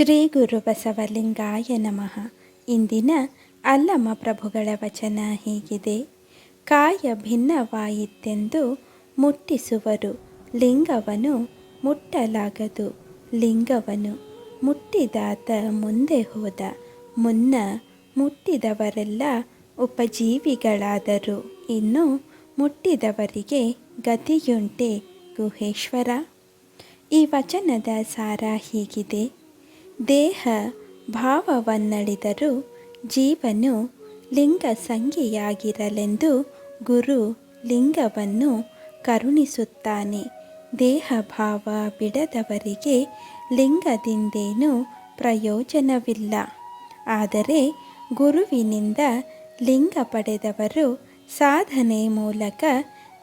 ಶ್ರೀ ಗುರು ಬಸವಲಿಂಗಾಯ ನಮಃ. ಇಂದಿನ ಅಲ್ಲಮ ಪ್ರಭುಗಳ ವಚನ ಹೀಗಿದೆ. ಕಾಯ ಭಿನ್ನವಾಯಿತೆಂದು ಮುಟ್ಟಿಸುವರು. ಲಿಂಗವನು ಮುಟ್ಟಲಾಗದು. ಲಿಂಗವನು ಮುಟ್ಟಿದಾತ ಮುಂದೆ ಹೋದ. ಮುನ್ನ ಮುಟ್ಟಿದವರೆಲ್ಲ ಉಪಜೀವಿಗಳಾದರು. ಇನ್ನು ಮುಟ್ಟಿದವರಿಗೆ ಗತಿಯುಂಟೆ ಗುಹೇಶ್ವರ. ಈ ವಚನದ ಸಾರ ಹೀಗಿದೆ. ದೇಹ ಭಾವವನ್ನಳಿದರೂ ಜೀವನು ಲಿಂಗ ಸಂಗಿಯಾಗಿರಲೆಂದು ಗುರು ಲಿಂಗವನ್ನು ಕರುಣಿಸುತ್ತಾನೆ. ದೇಹಭಾವ ಬಿಡದವರಿಗೆ ಲಿಂಗದಿಂದೇನೂ ಪ್ರಯೋಜನವಿಲ್ಲ. ಆದರೆ ಗುರುವಿನಿಂದ ಲಿಂಗ ಪಡೆದವರು ಸಾಧನೆ ಮೂಲಕ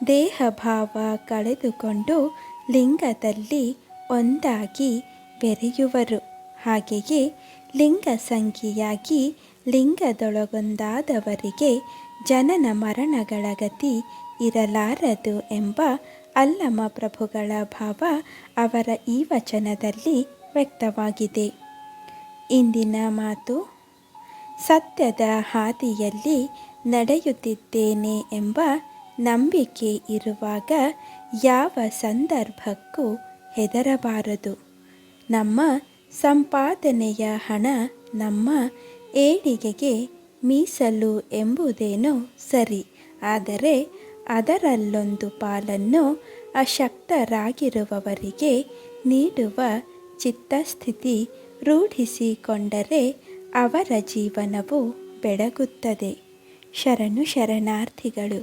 ದೇಹಭಾವ ಕಳೆದುಕೊಂಡು ಲಿಂಗದಲ್ಲಿ ಒಂದಾಗಿ ಬೆರೆಯುವರು. ಹಾಗೆಯೇ ಲಿಂಗ ಸಂಖ್ಯೆಯಾಗಿ ಲಿಂಗದೊಳಗೊಂದಾದವರಿಗೆ ಜನನ ಮರಣಗಳ ಗತಿ ಇರಲಾರದು ಎಂಬ ಅಲ್ಲಮ ಪ್ರಭುಗಳ ಭಾವ ಅವರ ಈ ವಚನದಲ್ಲಿ ವ್ಯಕ್ತವಾಗಿದೆ. ಇಂದಿನ ಮಾತು, ಸತ್ಯದ ಹಾದಿಯಲ್ಲಿ ನಡೆಯುತ್ತಿದ್ದೇನೆ ಎಂಬ ನಂಬಿಕೆ ಇರುವಾಗ ಯಾವ ಸಂದರ್ಭಕ್ಕೂ ಹೆದರಬಾರದು. ನಮ್ಮ ಸಂಪಾದನೆಯ ಹಣ ನಮ್ಮ ಏಳಿಗೆಗೆ ಮೀಸಲು ಎಂಬುದೇನೋ ಸರಿ, ಆದರೆ ಅದರಲ್ಲೊಂದು ಪಾಲನ್ನು ಅಶಕ್ತರಾಗಿರುವವರಿಗೆ ನೀಡುವ ಚಿತ್ತಸ್ಥಿತಿ ರೂಢಿಸಿಕೊಂಡರೆ ಅವರ ಜೀವನವು ಬೆಳಗುತ್ತದೆ ಶರಣು ಶರಣಾರ್ಥಿಗಳು.